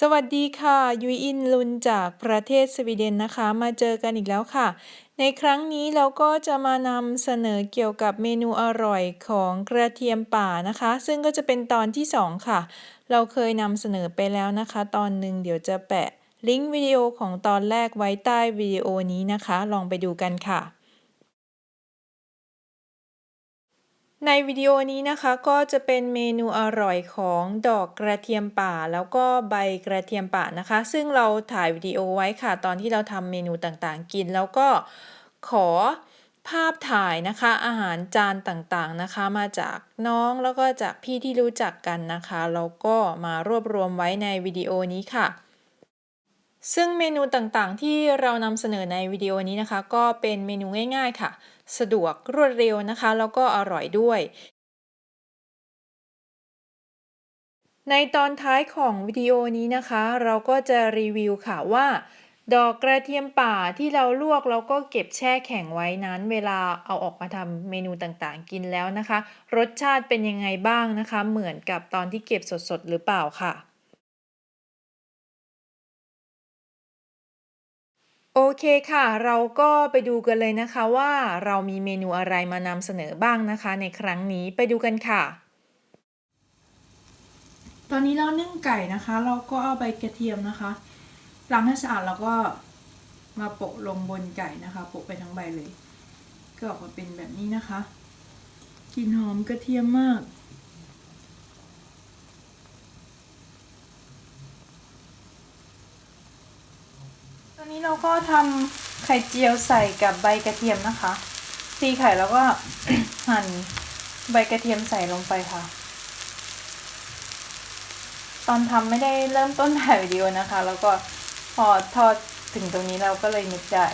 สวัสดีค่ะ ยุยอินลุนจากประเทศสวีเดนนะคะ มาเจอกันอีกแล้วค่ะ ในครั้งนี้เราก็จะมานำเสนอเกี่ยวกับเมนูอร่อยของกระเทียมป่านะคะ ซึ่งก็จะเป็นตอนที่ 2 ค่ะ เราเคยนำเสนอไปแล้วนะคะ ตอนหนึ่งเดี๋ยวจะแปะลิงก์วิดีโอของตอนแรกไว้ใต้วิดีโอนี้นะคะ ลองไปดูกันค่ะ ในวิดีโอนี้นะคะก็จะเป็นเมนูอร่อยของดอกกระเทียมป่า แล้วก็ใบกระเทียมป่านะคะ ซึ่งเราถ่ายวิดีโอไว้ค่ะ ตอนที่เราทำเมนูต่างๆ กิน แล้วก็ขอภาพถ่ายนะคะ อาหารจานต่างๆนะคะ มาจากน้องแล้วก็จากพี่ที่รู้จักกันนะคะแล้วก็มารวบรวมไว้ในวิดีโอนี้ค่ะ ซึ่งเมนูต่างๆ ที่เรานำเสนอในวิดีโอนี้นะคะ ก็เป็นเมนูง่าย ๆ ค่ะ สะดวกรวดเร็วนะคะ แล้วก็อร่อยด้วย ในตอนท้ายของวิดีโอนี้นะคะ เราก็จะรีวิวค่ะว่า ดอกกระเทียมป่าที่เราลวกแล้วก็เก็บแช่แข็งไว้นั้น เวลาเอาออกมาทำเมนูต่างๆ กินแล้วนะคะ รสชาติเป็นยังไงบ้างนะคะ เหมือนกับตอนที่เก็บสดๆ หรือเปล่าค่ะ โอเคค่ะ เราก็ไปดูกันเลยนะคะว่าเรามีเมนูอะไรมานำเสนอบ้างนะคะ ในครั้งนี้ไปดูกันค่ะ ตอนนี้เรานึ่งไก่นะคะ เราก็เอาใบกระเทียมนะคะล้างให้สะอาดแล้วก็มาโปะลงบนไก่นะคะ โปะไปทั้งใบเลย ก็ออกมาเป็นแบบนี้นะคะกลิ่นหอมกระเทียมมาก ตอนนี้เราก็ทำไข่เจียวใส่กับใบกระเทียมนะคะตีไข่แล้วก็หั่นใบกระเทียมใส่ลงไปค่ะ ตอนทำไม่ได้เริ่มต้นถ่ายวิดีโอนะคะ แล้วก็พอทอดถึงตรงนี้เราก็เลยนึกได้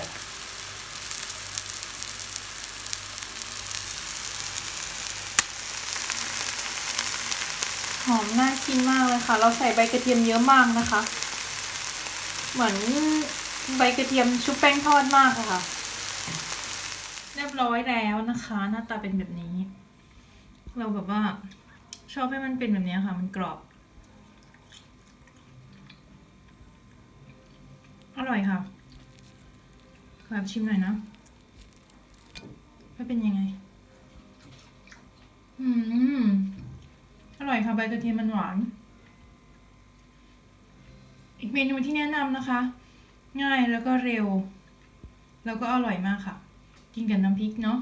หอมน่ากินมากเลยค่ะ เราใส่ใบกระเทียมเยอะมากนะคะ เหมือน ใบกระเทียมชุบแป้งทอดมากค่ะ เรียบร้อยแล้วนะคะ หน้าตาเป็นแบบนี้ เราแบบว่า ชอบให้มันเป็นแบบนี้ค่ะ มันกรอบ อร่อยค่ะขอแบบชิมหน่อยนะว่าเป็นยังไง อืม อร่อยค่ะ ใบกระเทียมมันหวาน อีกเมนูที่แนะนำนะคะ ง่ายแล้วก็เร็ว แล้วก็อร่อยมากค่ะ กินกับน้ำพริกเนาะ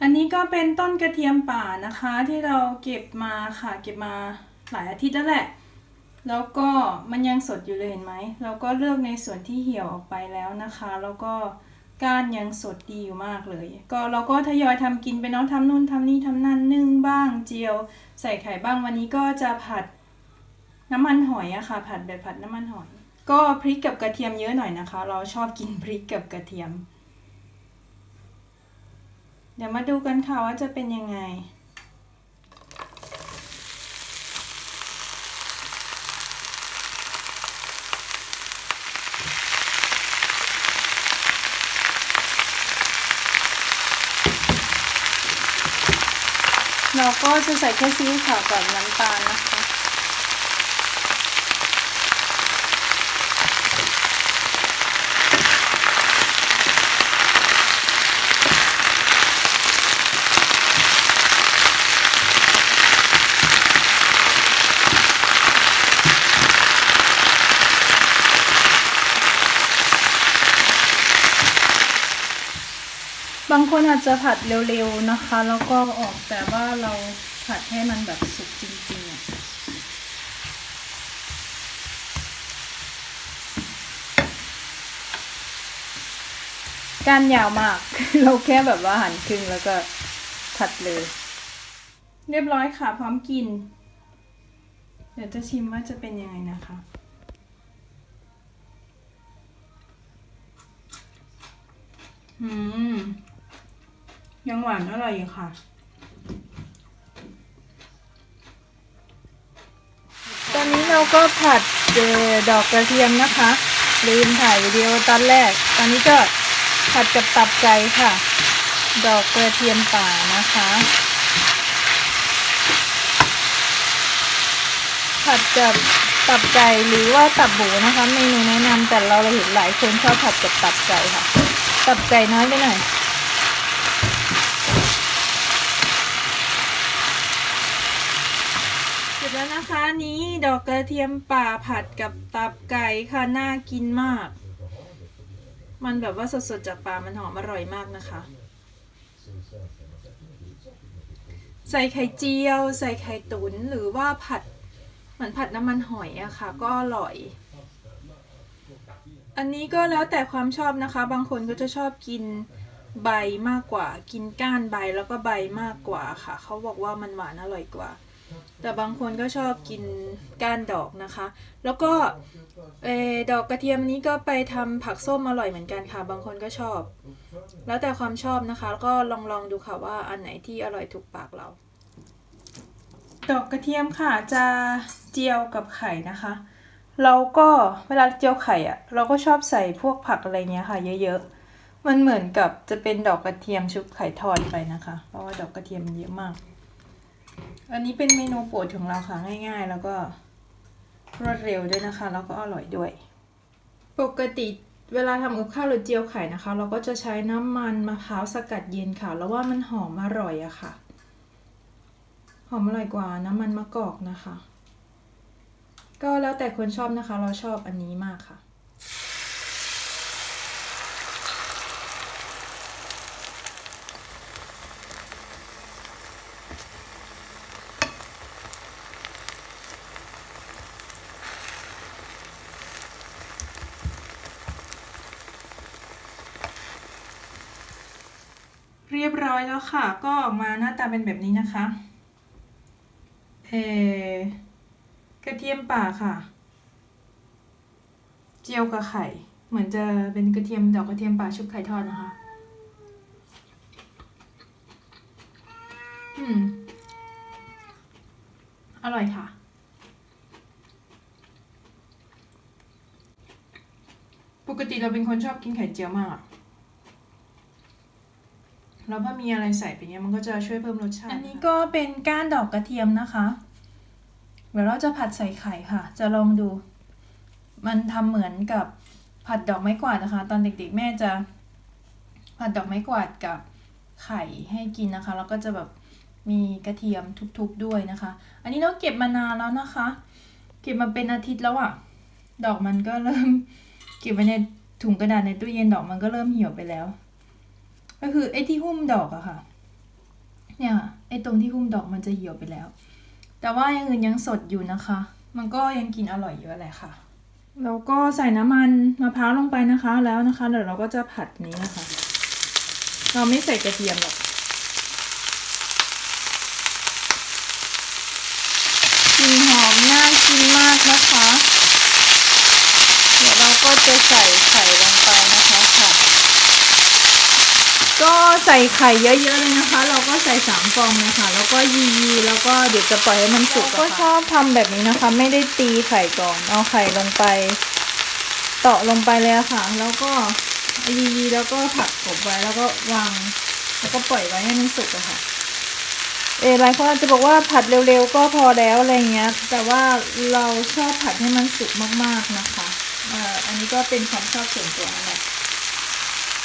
อันนี้ก็เป็นต้นกระเทียมป่านะคะ ที่เราเก็บมาค่ะ เก็บมาหลายอาทิตย์แล้วแหละ แล้วก็มันยังสดอยู่เลยเห็นไหมเราก็เลือกในส่วนที่เหี่ยวออกไปแล้วนะคะ แล้วก็ก้านยังสดดีอยู่มากเลย ก็เราก็ทยอยทำกินไปเนาะทำนู่นทำนี่ทำนั่นนึ่งบ้างเจียว ใส่ไข่บ้างวันนี้ก็จะผัด น้ำมันหอยอะค่ะ ผัดแบบผัดน้ำมันหอย ก็พริกกับกระเทียมเยอะหน่อยนะคะ เราชอบกินพริกกับกระเทียม เดี๋ยวมาดูกันค่ะว่าจะเป็นยังไงเราก็จะใส่แค่ซีอิ๊วขาวกับน้ำตาลนะคะ อาจจะผัดเร็วๆนะคะ แล้วก็ออกแต่ว่าเราผัดให้มันแบบสุกจริงๆอะกานยาวมาก เราแค่แบบว่าหั่นครึ่งแล้วก็ผัดเลย เรียบร้อยค่ะ พร้อมกิน เดี๋ยวจะชิมว่าจะเป็นยังไงนะคะ อืม ยังหวานอร่อยอยู่ค่ะ ตอนนี้เราก็ผัดดอกกระเทียมนะคะ ลืมถ่ายวิดีโอตอนแรก ตอนนี้ก็ผัดกับตับไก่ค่ะ ดอกกระเทียมป่านะคะ ผัดกับตับไก่หรือว่าตับหมูนะคะเมนูแนะนำแต่เราเราเห็นหลายคนชอบผัดกับตับไก่ค่ะ ตับไก่น้อยไปหน่อย นะคะนนี้ดอกกระเทียมป่าผัดกับตับไก่ค่ะน่ากินมาก มันแบบว่าสดๆจากป่ามันหอมอร่อยมากนะคะ ใส่ไข่เจียว ใส่ไข่ตุ๋นหรือว่าผัดเหมือนผัดน้ำมันหอยอะค่ะ ก็อร่อย อันนี้ก็แล้วแต่ความชอบนะคะ บางคนก็จะชอบกินใบมากกว่า กินก้านใบแล้วก็ใบมากกว่าค่ะ เขาบอกว่ามันหวานอร่อยกว่า แต่บางคนก็ชอบกินก้านดอกนะคะ แล้วก็เอดอกกระเทียมนี้ก็ไปทำผักส้มอร่อยเหมือนกันค่ะ บางคนก็ชอบ แล้วแต่ความชอบนะคะ แล้วก็ลองลองดูค่ะว่าอันไหนที่อร่อยถูกปากเรา ดอกกระเทียมค่ะจะเจียวกับไข่นะคะ เราก็เวลาเจียวไข่อะเราก็ชอบใส่พวกผักอะไรเงี้ยค่ะ เยอะๆ มันเหมือนกับจะเป็นดอกกระเทียมชุบไข่ทอดไปนะคะ เพราะว่าดอกกระเทียมเยอะมาก อันนี้เป็นเมนูโปรดของเราค่ะง่ายๆ แล้วก็รวดเร็วด้วยนะคะ แล้วก็อร่อยด้วย ปกติเวลาทำกับข้าวหรือเจียวไข่นะคะ เราก็จะใช้น้ำมันมะพร้าวสกัดเย็นค่ะ แล้วว่ามันหอมอร่อยอะค่ะ หอมอร่อยกว่าน้ำมันมะกอกนะคะ ก็แล้วแต่คนชอบนะคะ เราชอบอันนี้มากค่ะ เรียบร้อย แล้วค่ะ ก็ออกมาหน้าตาเป็นแบบนี้นะคะเออกระเทียมป่าค่ะ เจียวกับไข่ เหมือนจะเป็นกระเทียมดอกกระเทียมป่าชุบไข่ทอดนะคะ อืม อร่อยค่ะปกติเราเป็นคนชอบกินไข่เจียวมากอะ แล้วพอมีอะไรใส่ไปเนี้ยมันก็จะช่วยเพิ่มรสชาติ อันนี้ก็เป็นก้านดอกกระเทียมนะคะ เดี๋ยวเราจะผัดใส่ไข่ค่ะ จะลองดู มันทำเหมือนกับผัดดอกไม้กวาดนะคะ ตอนเด็กๆ แม่จะ ผัดดอกไม้กวาดกับไข่ให้กินนะคะ แล้วก็จะแบบมีกระเทียมทุบๆด้วยนะคะ อันนี้เราเก็บมานานแล้วนะคะ เก็บมาเป็นอาทิตย์แล้วอะดอกมันก็เริ่ม เก็บไว้ในถุงกระดาษในตู้เย็นดอกมันก็เริ่มเหี่ยวไปแล้ว ก็คือไอ้ที่หุ้มดอกอะค่ะ เนี่ยค่ะไอ้ตรงที่หุ้มดอกมันจะเหี่ยวไปแล้ว แต่ว่าอย่างอื่นยังสดอยู่นะคะ มันก็ยังกินอร่อยอยู่แหละค่ะ แล้วก็ใส่น้ำมันมะพร้าวลงไปนะคะ แล้วนะคะเดี๋ยวเราก็จะผัดนี้นะคะ เราไม่ใส่กระเทียมหรอกกลิ่นหอมน่ากินมากนะคะ เดี๋ยวเราก็จะใส่ไข่ลงไปนะคะค่ะ ก็ ใส่ไข่เยอะๆเลยนะคะ เราก็ใส่สามฟองนะคะแล้วก็ยีๆแล้วก็เดี๋ยวจะปล่อยให้มันสุกก็ชอบทำแบบนี้นะคะ ไม่ได้ตีไข่ก่อนเอาไข่ลงไปเตาะลงไปเลยค่ะ แล้วก็ยีๆแล้วก็ผัดกบไว้แล้วก็วางแล้วก็ปล่อยไว้ให้มันสุกอะค่ะเออหลายคนอาจจะบอกว่าผัดเร็วๆก็พอแล้วอะไรเงี้ย แต่ว่าเราชอบผัดให้มันสุกมากๆนะคะเอ่ออันนี้ก็เป็นความชอบส่วนตัวนั่นแหละ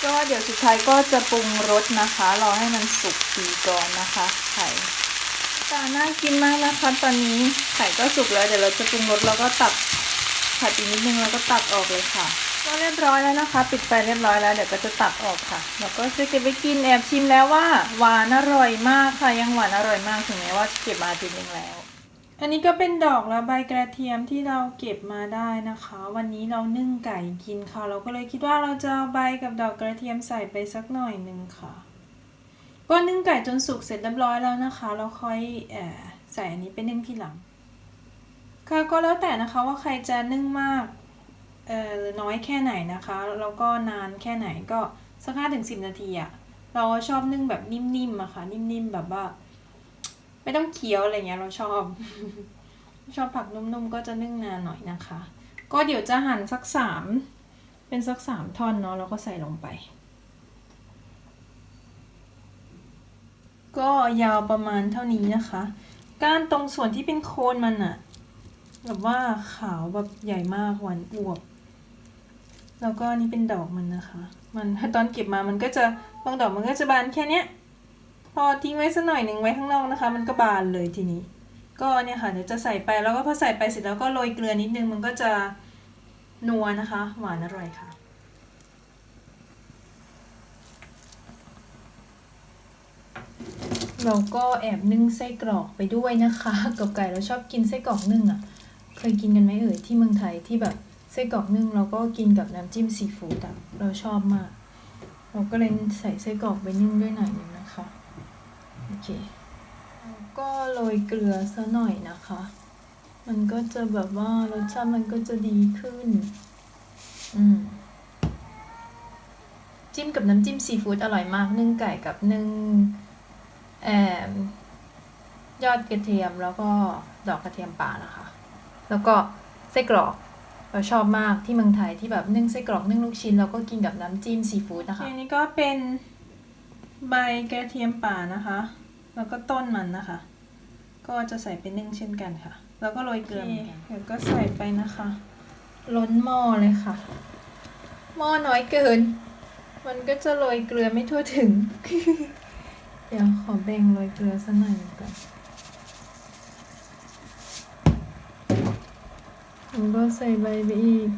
ก็เดี๋ยวสุดท้ายก็จะปรุงรสนะคะ รอให้มันสุกดีก่อนนะคะ ไข่ตาน่ากินมากนะคะ ตอนนี้ไข่ก็สุกแล้ว เดี๋ยวเราจะปรุงรสแล้วก็ตักผัดอีกนิดนึงแล้วก็ตักออกเลยค่ะ ก็เรียบร้อยแล้วนะคะ ปิดไฟเรียบร้อยแล้ว เดี๋ยวก็จะตักออกค่ะแล้วก็จะเก็บไปกินแอบชิมแล้วว่าหวานอร่อยมากค่ะยังหวานอร่อยมากถึงแม้ว่าเก็บมาอาทีนึงแล้ว อันนี้ก็เป็นดอกและใบกระเทียมที่เราเก็บมาได้นะคะ วันนี้เรานึ่งไก่กินค่ะ เราก็เลยคิดว่าเราจะเอาใบกับดอกกระเทียมใส่ไปสักหน่อยหนึ่งค่ะ ก็นึ่งไก่จนสุกเสร็จเรียบร้อยแล้วนะคะ เราค่อยอใส่อันนี้ไปนึ่งทีหลัง ค่ะก็แล้วแต่นะคะว่าใครจะนึ่งมากเอ่อหรือน้อยแค่ไหนนะคะแล้วก็นานแค่ไหนก็สักห้าถึงสิบนาทีอะเราชอบนึ่งแบบนิ่มๆอะค่ะนิ่มๆแบบว่า ไม่ต้องเคี้ยวอะไรเงี้ยเราชอบ ชอบผักนุ่มๆก็จะนึ่งนานหน่อยนะคะ ก็เดี๋ยวจะหั่นสักสามเป็นสักสามท่อนเนาะแล้วก็ใส่ลงไป ก็ยาวประมาณเท่านี้นะคะ ก้านตรงส่วนที่เป็นโคนมันอะแบบว่าขาวแบบใหญ่มากหวานอวบแล้วก็นี่เป็นดอกมันนะคะ มันตอนเก็บมามันก็จะบางดอกมันก็จะบานแค่เนี้ย พอทิ้งไว้สักหน่อยหนึ่งไว้ข้างนอกนะคะ มันก็บานเลยทีนี้ ก็เนี่ยค่ะเดี๋ยวจะใส่ไปแล้วก็พอใส่ไปเสร็จแล้วก็โรยเกลือนิดนึงมันก็จะนัวนะคะ หวานอร่อยค่ะเราก็แอบนึ่งไส้กรอกไปด้วยนะคะกับไก่เราชอบกินไส้กรอกนึ่งอะ่ะ เคยกินกันไหมเอ่ยที่เมืองไทยที่แบบไส้กรอกนึ่งเราก็กินกับน้ำจิ้มซีฟู้ดอะเราชอบมาก เราก็เลยใส่ไส้กรอกไปนึ่งด้วยหน่อยนึงนะ โอเคก็โรยเกลือซะหน่อยนะคะ มันก็จะแบบว่ารสชาติมันก็จะดีขึ้น อืม จิ้มกับน้ำจิ้มซีฟู้ดอร่อยมากนึ่งไก่กับนึ่งแอมยอดกระเทียมแล้วก็ดอกกระเทียมป่านะคะ แล้วก็ไส้กรอกเราชอบมากที่เมืองไทยที่แบบนึ่งไส้กรอกนึ่งลูกชิ้นแล้วก็กินกับน้ำจิ้มซีฟู้ดนะคะอันนี้ก็เป็น ใบกระเทียมป่านะคะ แล้วก็ต้นมันนะคะ ก็จะใส่ไปนึ่งเช่นกันค่ะ แล้วก็โรยเกลือเหมือนกันเดี๋ยวก็ใส่ไปนะคะ ล้นหม้อเลยค่ะ หม้อน้อยเกิน มันก็จะโรยเกลือไม่ทั่วถึง เดี๋ยวขอแบ่งโรยเกลือสักหน่อยก่อนผมก็ใส่ใบไปอีก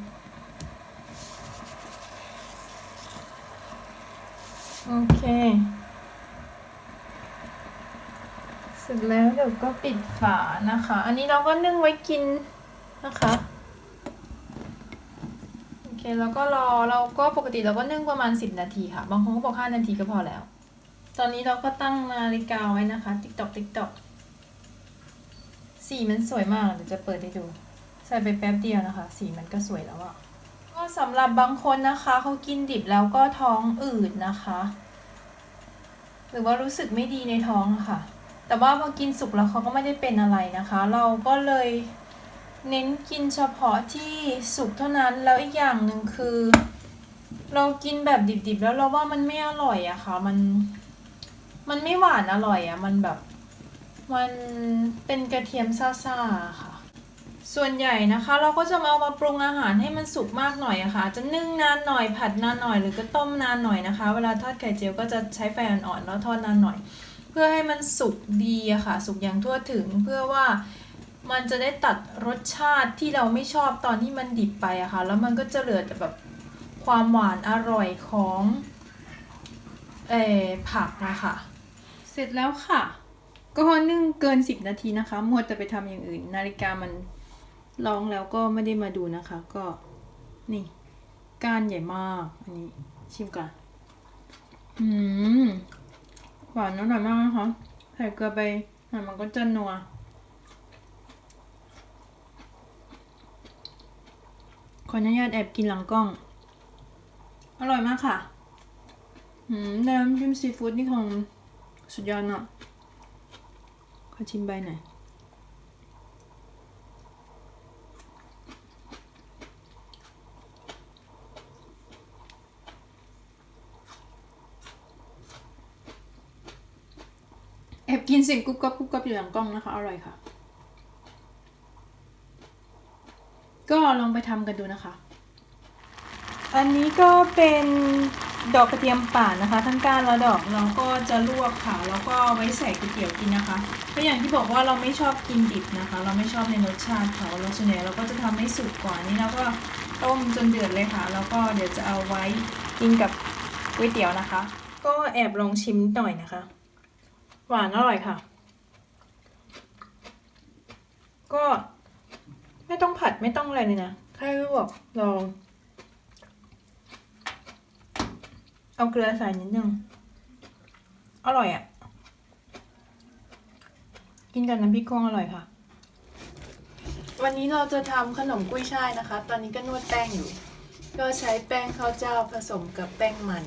โอเค เส ร็จแล้วเดี๋ยวก็ปิดฝานะคะ อันนี้เราก็นึ่งไว้กินนะคะโอเคแล้วก็รอเราก็ปกติเราก็นึ่งประมาณ 10 นาทีค่ะ บางคนก็บอก 5 นาทีก็พอแล้ว ตอนนี้เราก็ตั้งนาฬิกาไว้นะคะติ๊กตอกติ๊กตอกสีมันสวยมากเดี๋ยวจะเปิดให้ดูใส่ไปแป๊บเดียวนะคะ สีมันก็สวยแล้วอะก็สำหรับบางคนนะคะเขากินดิบแล้วก็ท้องอืดนะคะ หรือว่ารู้สึกไม่ดีในท้องะค่ะ แต่ว่าพอกินสุกแล้วเขาก็ไม่ได้เป็นอะไรนะคะ เราก็เลยเน้นกินเฉพาะที่สุกเท่านั้นแล้วอีกอย่างหนึ่งคือ เรากินแบบดิบๆ แล้วเราว่ามันไม่อร่อยอะค่ะมันมันไม่หวานอร่อยอะมันแบบมันเป็นกระเทียมซ่าๆค่ะ ส่วนใหญ่นะคะ เราก็จะมาเอามาปรุงอาหารให้มันสุกมากหน่อยอะค่ะ จะนึ่งนานหน่อยผัดนานหน่อยหรือก็ต้มนานหน่อยนะคะ เวลาทอดไข่เจียวก็จะใช้ไฟอ่อนๆแล้วทอดนานหน่อย เพื่อให้มันสุกดีอะค่ะ สุกอย่างทั่วถึงเพื่อว่ามันจะได้ตัดรสชาติที่เราไม่ชอบตอนที่มันดิบไปอะค่ะ แล้วมันก็จะเหลือแต่แบบความหวานอร่อยของเออผักนะคะ เสร็จแล้วค่ะ ก็นึ่งเกิน 10 นาทีนะคะ มัวแต่ไปทำอย่างอื่น นาฬิกามันร้องแล้วก็ไม่ได้มาดูนะคะ ก็นี่ก้านใหญ่มาก อันนี้ชิมกันอืม หวานน้อยมากนะคะใส่เกลือไปหน่อยมันก็จะนัวขออนุญาตแอบกินหลังกล้อง อร่อยมากค่ะ อืมน้ำจิ้มซีฟู้ดนี่ของสุดยอดเนาะ ขอชิมใบหน่อย แอบกินเสียงกรุบกรับกรุบกรับอยู่หลังกล้องนะคะ อร่อยค่ะ ก็ลองไปทำกันดูนะคะ อันนี้ก็เป็นดอกกระเทียมป่านะคะ ทั้งก้านและดอกเราก็จะลวกค่ะ แล้วก็ไว้ใส่ก๋วยเตี๋ยวกินนะคะก็อย่างที่บอกว่าเราไม่ชอบกินดิบนะคะ เราไม่ชอบในรสชาติเขาเราส่วนใหญ่เราก็จะทำให้สุกก่อนนี่แล้วก็ต้มจนเดือดเลยค่ะ แล้วก็เดี๋ยวจะเอาไว้กินกับก๋วยเตี๋ยวนะคะ ก็แอบลองชิมหน่อยนะคะ หวานอร่อยค่ะ ก็ไม่ต้องผัดไม่ต้องอะไรเลยนะ แค่ลวกลอง เอาเกลือใส่นิดนึง อร่อยอะ่ะ กินกับน้ำพริกกงอร่อยค่ะ วันนี้เราจะทำขนมกุ้ยช่ายนะคะ ตอนนี้ก็นวดแป้งอยู่ ก็ใช้แป้งข้าวเจ้าผสมกับแป้งมัน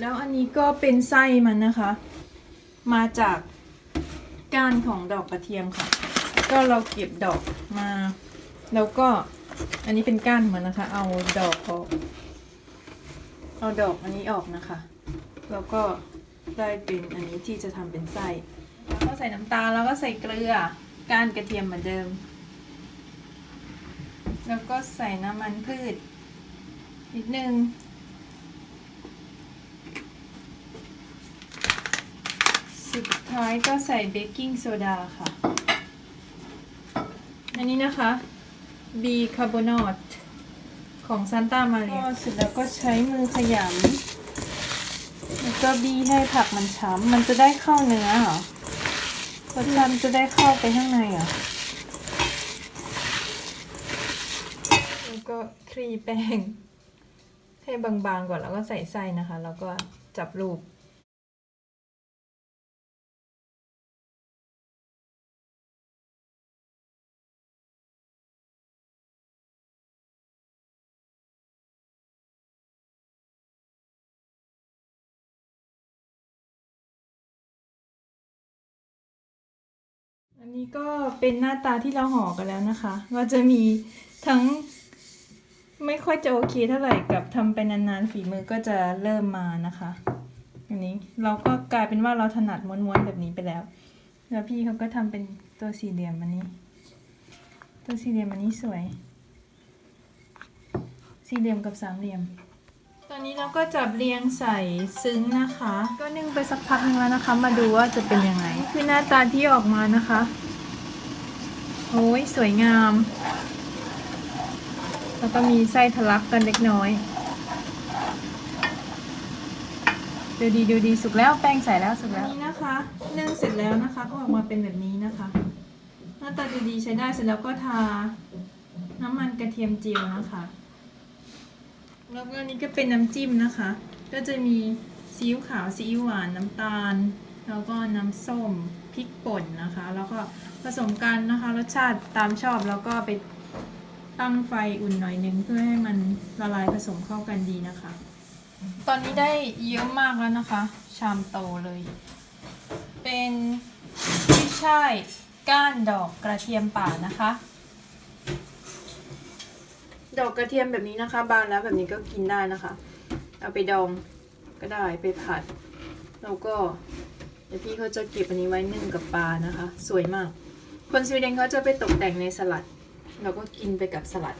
แล้วอันนี้ก็เป็นไส้มันนะคะ มาจากก้านของดอกกระเทียมค่ะ ก็เราเก็บดอกมา แล้วก็อันนี้เป็นก้านมันนะคะ เอาดอกออกเอาดอกอันนี้ออกนะคะ แล้วก็ได้เป็นอันนี้ที่จะทำเป็นไส้ แล้วก็ใส่น้ำตาลแล้วก็ใส่เกลือก้านกระเทียมเหมือนเดิม แล้วก็ใส่น้ำมันพืชนิดนึง สุดท้ายก็ใส่เบกกิ้งโซดาค่ะ อันนี้นะคะบีคาร์บอนอตของซันต้ามาเรียเสร็จแล้วก็ใช้มือขยำแล้วก็บีให้ผักมันช้ำมันจะได้เข้าเนื้อเหรอรสชาติมันจะได้เข้าไปข้างในเหรอแล้วก็คลี่แป้งให้บางๆก่อนแล้วก็ใส่ไส้นะคะ แล้วก็จับรูป อันนี้ก็เป็นหน้าตาที่เราห่อกันแล้วนะคะ ก็จะมีทั้งไม่ค่อยจะโอเคเท่าไหร่กับทำไปนานๆฝีมือก็จะเริ่มมานะคะ อันนี้เราก็กลายเป็นว่าเราถนัดม้วนๆแบบนี้ไปแล้ว แล้วพี่เขาก็ทำเป็นตัวสี่เหลี่ยมอันนี้ ตัวสี่เหลี่ยมอันนี้สวย สี่เหลี่ยมกับสามเหลี่ยม ตอนนี้เราก็จับเรียงใส่ซึ้งนะคะ ก็นึ่งไปสักพักนึงแล้วนะคะ มาดูว่าจะเป็นยังไงนี่คือหน้าตาที่ออกมานะคะ โอ้ยสวยงาม แล้วก็มีไส้ทะลักกันเล็กน้อย ดูดีดูดีสุกแล้วแป้งใส่แล้วสุกแล้วนี่นะคะนึ่งเสร็จแล้วนะคะ ก็ออกมาเป็นแบบนี้นะคะ หน้าตาดูดีใช้ได้เสร็จแล้วก็ทาน้ำมันกระเทียมเจียวนะคะ แล้วก็นนี้ก็เป็นน้ำจิ้มนะคะ ก็จะมีซีอิ๊วขาวซีอิ๊วหวานน้ำตาล แล้วก็น้ำส้มพริกป่นนะคะ แล้วก็ผสมกันนะคะรสชาติตามชอบแล้วก็ไปตั้งไฟอุ่นหน่อยนึงเพื่อให้มันละลายผสมเข้ากันดีนะคะ ตอนนี้ได้เยอะมากแล้วนะคะ ชามโตเลย เป็นกุ้ยช่ายก้านดอกกระเทียมป่านะคะ ดอกกระเทียมแบบนี้นะคะ บานแล้วแบบนี้ก็กินได้นะคะ เอาไปดองก็ได้ไปผัด แล้วก็เดี๋ยวพี่เขาจะเก็บอันนี้ไว้นึ่งกับปลานะคะ สวยมาก คนสวีเดนเขาจะไปตกแต่งในสลัด เราก็กินไปกับสลัด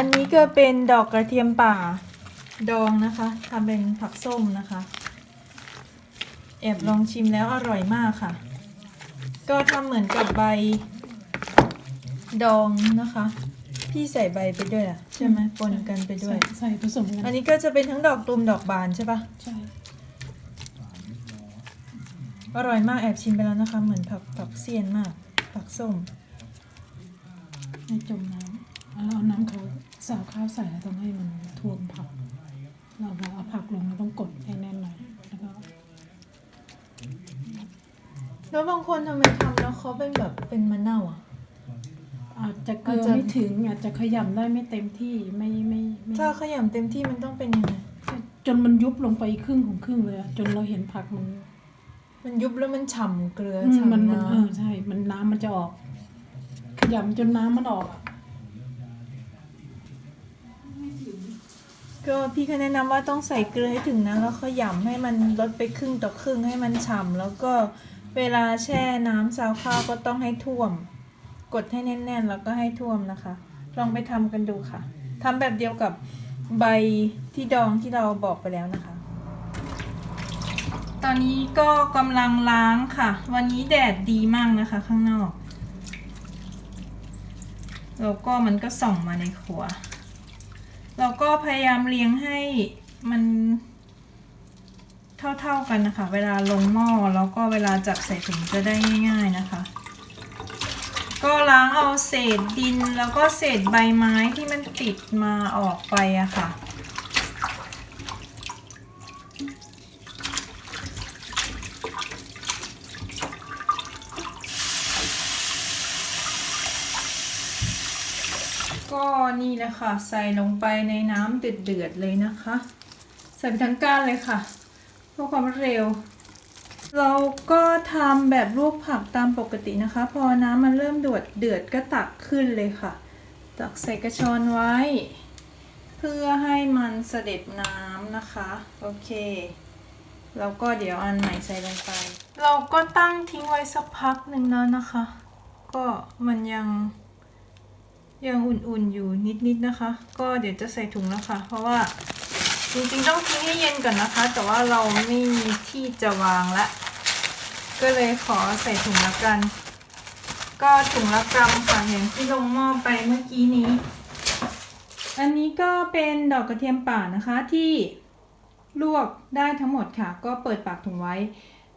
อันนี้ก็เป็นดอกกระเทียมป่าดองนะคะทำเป็นผักส้มนะคะ แอบลองชิมแล้วอร่อยมากค่ะ ก็ทำเหมือนกับใบ ดองนะคะ พี่ใส่ใบไปด้วยอะใช่ไหมปนกันไปด้วย ใส่ผสมกันอันนี้ก็จะเป็นทั้งดอกตูมดอกบานใช่ปะใช่อร่อยมากแอบชิมไปแล้วนะคะ เหมือนผักผักเซียนมาก ผักส้มไม่จมน้ำแล้วเอาน้ำเขา สาวข้าวใส่แล้วต้องให้มันท่วมผัก เราก็เอาผักลงแล้วต้องกดให้แน่นหน่อยแล้วก็แล้วบางคนทำไมทำแล้วเขาเป็นแบบเป็นมะนาวอะ อาจจะเกลืออาจจะ ไม่ถึง อาจจะขยำได้ไม่เต็มที่ไม่ไม่ไม่ถ้าขยำเต็มที่มันต้องเป็นยังไงก็จนมันยุบลงไปครึ่งของครึ่งเลยอะจนเราเห็นผักมันมันยุบแล้วมันฉ่ำเกลืออืมฉ่ำมันมันน้เออใช่ มันน้ำมันจะออก ขยำจนน้ำมันออกอะ ก็พี่เขาแนะนำว่าต้องใส่เกลือให้ถึงนะแล้วขยำให้มันลดไปครึ่งต่อครึ่งให้มันฉ่ำแล้วก็เวลาแช่น้ำซาวข้าวก็ต้องให้ท่วม กดให้แน่นๆ แล้วก็ให้ท่วมนะคะ ลองไปทำกันดูค่ะทำแบบเดียวกับใบที่ดองที่เราบอกไปแล้วนะคะ ตอนนี้ก็กำลังล้างค่ะ วันนี้แดดดีมากนะคะ ข้างนอก แล้วก็มันก็ส่องมาในครัว เราก็พยายามเลี้ยงให้มันเท่าๆกันนะคะ เวลาลงหม้อแล้วก็เวลาจับใส่ถุงจะได้ง่าย ๆนะคะ ก็ล้างเอาเศษดินแล้วก็เศษใบไม้ที่มันติดมาออกไปอะค่ะ นี่แหละค่ะ ใส่ลงไปในน้ำเดือดๆเลยนะคะ ใส่ไปทั้งก้านเลยค่ะเพื่อความเร็ว เราก็ทำแบบลวกผักตามปกตินะคะ พอน้ำมันเริ่มเดือดเดือดก็ตักขึ้นเลยค่ะ ตักใส่กระชอนไว้ เพื่อให้มันเสด็จน้ำนะคะ โอเคแล้วก็เดี๋ยวอันใหม่ใส่ลงไป เราก็ตั้งทิ้งไว้สักพักหนึ่งแล้วนะคะ ก็มันยัง ยังอุ่นๆอยู่นิดๆนะคะ ก็เดี๋ยวจะใส่ถุงแล้วค่ะ เพราะว่าจริงๆต้องทิ้งให้เย็นก่อนนะคะ แต่ว่าเราไม่มีที่จะวางละ ก็เลยขอใส่ถุงละกัน ก็ถุงละกรัมค่ะอย่างที่ลงหม้อไปเมื่อกี้นี้ อันนี้ก็เป็นดอกกระเทียมป่านะคะที่ลวกได้ทั้งหมดค่ะ ก็เปิดปากถุงไว้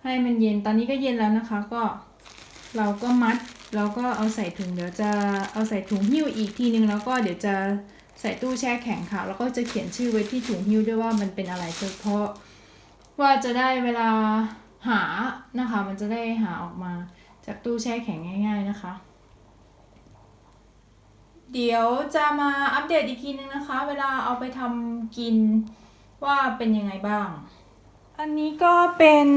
ให้มันเย็นตอนนี้ก็เย็นแล้วนะคะ ก็เราก็มัด แล้วก็เอาใส่ถุงเดี๋ยวจะเอาใส่ถุงหิ้วอีกทีนึงแล้วก็เดี๋ยวจะใส่ตู้แช่แข็งค่ะ แล้วก็จะเขียนชื่อไว้ที่ถุงหิ้วด้วยว่ามันเป็นอะไรเฉพาะว่าจะได้เวลาหานะคะ มันจะได้หาออกมาจากตู้แช่แข็งง่าย ๆนะคะ เดี๋ยวจะมาอัปเดตอีกทีนึงนะคะ เวลาเอาไปทำกินว่าเป็นยังไงบ้าง อันนี้ก็เป็น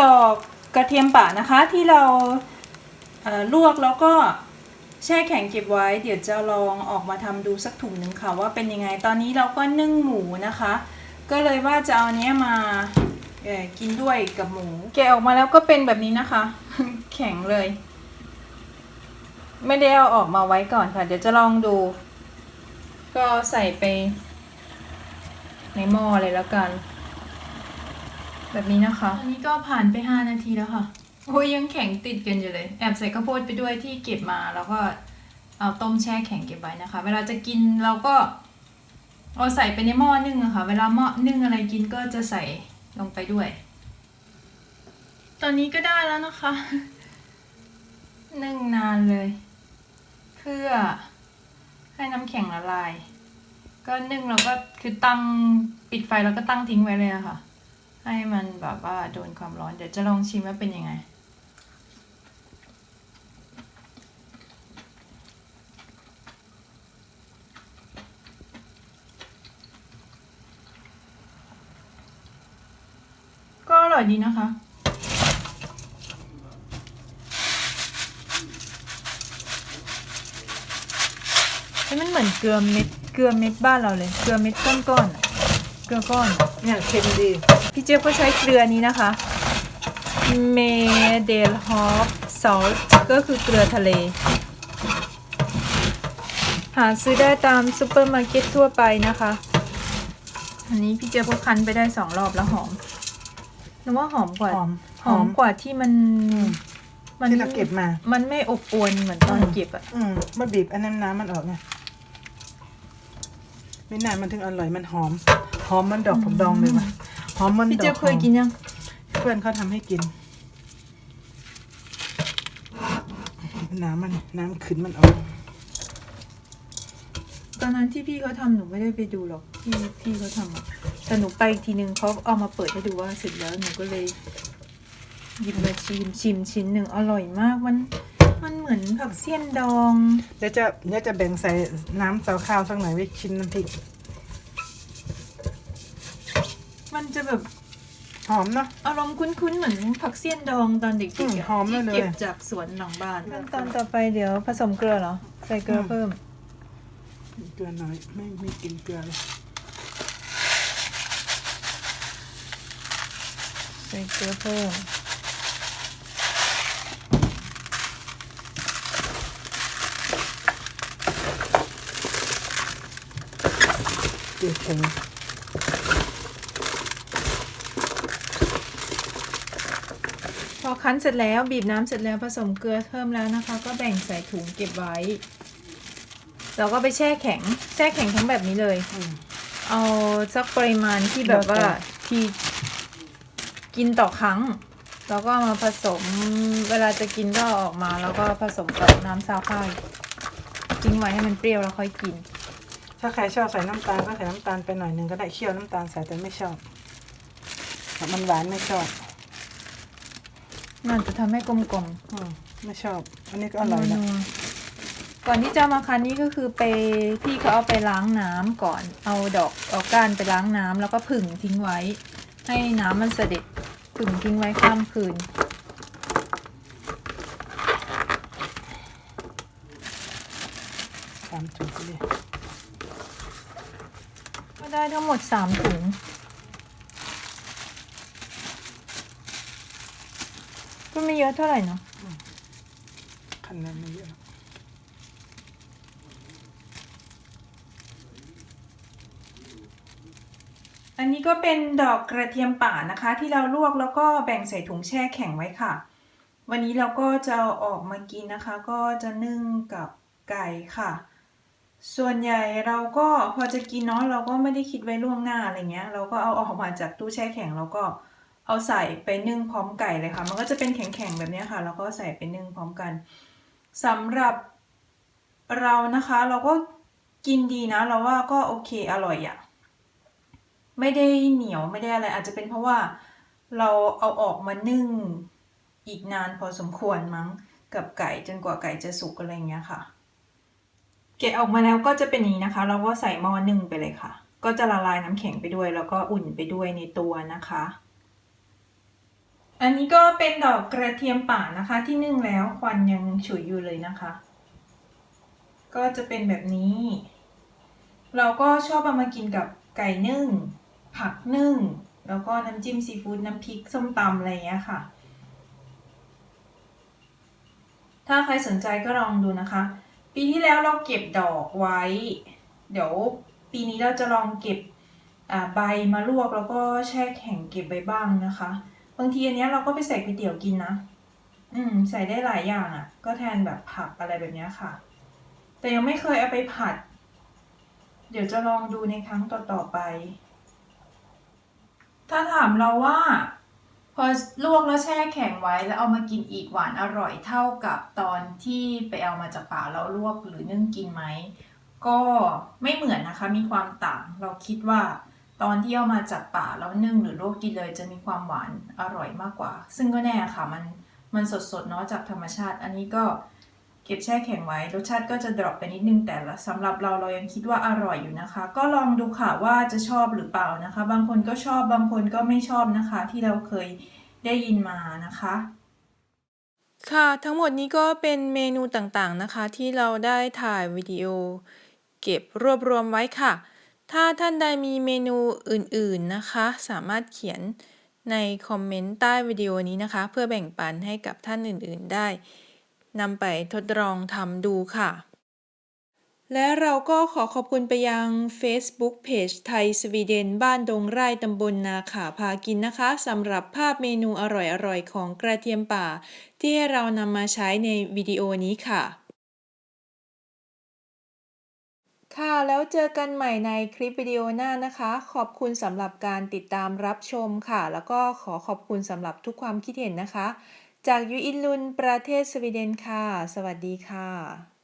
ดอกกระเทียมป่านะคะที่เรา ลวกแล้วก็แช่แข็งเก็บไว้ เดี๋ยวจะลองออกมาทำดูสักถุงหนึ่งค่ะว่าเป็นยังไงตอนนี้เราก็นึ่งหมูนะคะ ก็เลยว่าจะเอาอันเนี้ยมาเอ่อกินด้วยกับหมู แกะออกมาแล้วก็เป็นแบบนี้นะคะ แข็งเลย ไม่ได้เอาออกมาไว้ก่อนค่ะ เดี๋ยวจะลองดู ก็ใส่ไป ในหม้อเลยแล้วกัน แบบนี้นะคะอันนี้ก็ผ่านไป 5 นาทีแล้วค่ะ โอ้ยยังแข็งติดกันอยู่เลย แอบใส่ข้าวโพดไปด้วยที่เก็บมาแล้วก็เอาต้มแช่แข็งเก็บไว้นะคะ เวลาจะกินเราก็เอาใส่ไปในหม้อนึ่งอะค่ะ เวลาหม้อนึ่งอะไรกินก็จะใส่ลงไปด้วย ตอนนี้ก็ได้แล้วนะคะ นึ่งนานเลย เพื่อให้น้ำแข็งละลาย ก็นึ่งเราก็คือตั้งปิดไฟแล้วก็ตั้งทิ้งไว้เลยอะค่ะ ให้มันแบบว่าโดนความร้อน เดี๋ยวจะลองชิมว่าเป็นยังไง ร่อยดีนะคะเฮ้ยมันเหมือนเกลือเม็ด เกลือเม็ดบ้านเราเลย เกลือเม็ดก้อนๆอะเกลือก้อนอะเนี่ยเค็มดี พี่เจี๊ยบก็ใช้เกลือนี้นะคะเมเดลฮอปซอลก็คือเกลือทะเล หาซื้อได้ตามซูเปอร์มาร์เก็ตทั่วไปนะคะ อันนี้พี่เจี๊ยบก็คั้นไปได้สองรอบแล้วหอม นึกว่าหอมกว่าหอมหอมกว่าที่มัน มันที่เราเก็บมา มันไม่อบอวนเหมือนตอนเก็บอะอืมมาบีบอันน้ำน้ำมันออกไงไม่นานมันถึงอร่อยมันหอม หอมมันดอกผักดองเลยว่ะหอมมันพี่ดอกเจี๊ยบเคยกินยังเพื่อนเขาทำให้กิน น้ำมันน้ำขึ้นมันออก ตอนนั้นที่พี่เขาทำหนูไม่ได้ไปดูหรอกที่พี่เขาทำอะแต่หนูไปอีกทีนึงเขาเอามาเปิดให้ดูว่าเสร็จแล้วหนูก็เลยหยิบมาชิมชิมชิ้นหนึ่งอร่อยมากมันมันเหมือนผักเสี้ยนดอง เดี๋ยวจะเดี๋ยวจะแบ่งใส่น้ำเสาข้าวสักหน่อยไว้ชิมน้ำพริกมันจะแบบหอมเนาะ อารมณ์คุ้นๆเหมือนผักเสี้ยนดองตอนเด็กอืมๆะหอมที่เลยเก็บจากสวนหลังบ้านขั้นตอนต่อไปเดี๋ยวผสมเกลือเหรอ ใส่เกลือเพิ่ม เกลือน้อย ไม่ไม่กินเกลือเลยใส่เกลือเพิ่มเกลือแข็งพอคั้นเสร็จแล้วบีบน้ำเสร็จแล้วผสมเกลือเพิ่มแล้วนะคะ ก็แบ่งใส่ถุงเก็บไว้ แล้วก็ไปแช่แข็ง แช่แข็งทั้งแบบนี้เลยอืมเอาสักปริมาณที่แบบว่าแล้วแต่ที่กินต่อครั้ง แล้วก็เอามาผสมเวลาจะกินก็เอาออกมา แล้วก็ผสมกับน้ำซาวข้าวทิ้งไว้ให้มันเปรี้ยวแล้วค่อยกิน ถ้าใครชอบใส่น้ำตาลก็ใส่น้ำตาลไปหน่อยหนึ่งก็ได้เคี่ยวน้ำตาลใส่แต่ไม่ชอบแต่มันหวานไม่ชอบมันจะทำให้กลมกลมอืมไม่ชอบ อันนี้ก็อร่อยนะ ก่อนที่จะมาคั้นนี่ก็คือไปพี่เขาเอาไปล้างน้ำก่อน เอาดอกเอาก้านไปล้างน้ำแล้วก็ผึ่งทิ้งไว้ ให้น้ำมันเสด็จผึ่งทิ้งไว้ข้ามคืนตามจุดเลยก็ได้ทั้งหมดสามถุงก็ไม่เยอะเท่าไหร่เนาะคะแนนไม่เยอะ อันนี้ก็เป็นดอกกระเทียมป่านะคะ ที่เราลวกแล้วก็แบ่งใส่ถุงแช่แข็งไว้ค่ะ วันนี้เราก็จะเอาออกมากินนะคะ ก็จะนึ่งกับไก่ค่ะ ส่วนใหญ่เราก็พอจะกินเนาะเราก็ไม่ได้คิดไว้ล่วงหน้าอะไรเงี้ย เราก็เอาออกมาจากตู้แช่แข็งแล้วก็เอาใส่ไปนึ่งพร้อมไก่เลยค่ะ มันก็จะเป็นแข็งๆแบบนี้ค่ะ แล้วก็ใส่ไปนึ่งพร้อมกันสำหรับเรานะคะ เราก็กินดีนะ เราว่าก็โอเคอร่อยอะ ไม่ได้เหนียวไม่ได้อะไรอาจจะเป็นเพราะว่าเราเอาออกมานึ่งอีกนานพอสมควรมั้งกับไก่จนกว่าไก่จะสุกอะไรเงี้ยค่ะ เกะออกมาแล้วก็จะเป็นนี้นะคะ เราก็ใส่หม้อนึ่งไปเลยค่ะ ก็จะละลายน้ำแข็งไปด้วย แล้วก็อุ่นไปด้วยในตัวนะคะ อันนี้ก็เป็นดอกกระเทียมป่านะคะที่นึ่งแล้วควันยังฉุยอยู่เลยนะคะ ก็จะเป็นแบบนี้ เราก็ชอบเอามากินกับไก่นึ่ง ผักนึ่ง แล้วก็น้ำจิ้มซีฟู้ดน้ำพริกส้มตำอะไรอย่างเงี้ยค่ะ ถ้าใครสนใจก็ลองดูนะคะ ปีที่แล้วเราเก็บดอกไว้ เดี๋ยวปีนี้เราจะลองเก็บใบมาลวกแล้วก็แช่แข็งเก็บไว้บ้างนะคะ บางทีอันเนี้ยเราก็ไปใส่ก๋วยเตี๋ยวกินนะ อืม ใส่ได้หลายอย่างอะ่ะ ก็แทนแบบผักอะไรแบบเนี้ยค่ะ แต่ยังไม่เคยเอาไปผัด เดี๋ยวจะลองดูในครั้งต่อๆไป ถ้าถามเราว่า พอลวกแล้วแช่แข็งไว้แล้วเอามากินอีกหวานอร่อยเท่ากับตอนที่ไปเอามาจากป่าแล้วลวกหรือนึ่งกินไหมก็ไม่เหมือนนะคะมีความต่างเราคิดว่า ตอนที่เอามาจากป่าแล้วนึ่งหรือลวกกินเลยจะมีความหวานอร่อยมากกว่า ซึ่งก็แน่ค่ะมันมันสดๆเนาะจากธรรมชาติ อันนี้ก็ เก็บแช่แข็งไว้ รสชาติก็จะดรอปไปนิดนึง แต่ละสำหรับเราเรายังคิดว่าอร่อยอยู่นะคะ ก็ลองดูค่ะว่าจะชอบหรือเปล่านะคะ บางคนก็ชอบบางคนก็ไม่ชอบนะคะ ที่เราเคยได้ยินมานะคะ ค่ะทั้งหมดนี้ก็เป็นเมนูต่างๆนะคะ ที่เราได้ถ่ายวิดีโอ เก็บรวบรวมไว้ค่ะ ถ้าท่านใดมีเมนูอื่นๆนะคะ สามารถเขียนในคอมเมนต์ใต้วิดีโอนี้นะคะ เพื่อแบ่งปันให้กับท่านอื่นๆได้ นำไปทดลองทำดูค่ะ และเราก็ขอขอบคุณไปยัง Facebook Page ไทยสวีเดนบ้านดงไร่ตำบลนาขาพากินนะคะสำหรับภาพเมนูอร่อยๆ ของกระเทียมป่า ที่ให้เรานำมาใช้ในวิดีโอนี้ค่ะ ค่ะแล้วเจอกันใหม่ในคลิปวิดีโอหน้านะคะ ขอบคุณสำหรับการติดตามรับชมค่ะ แล้วก็ขอขอบคุณสำหรับทุกความคิดเห็นนะคะ จากยูอินลุนประเทศสวีเดนค่ะ สวัสดีค่ะ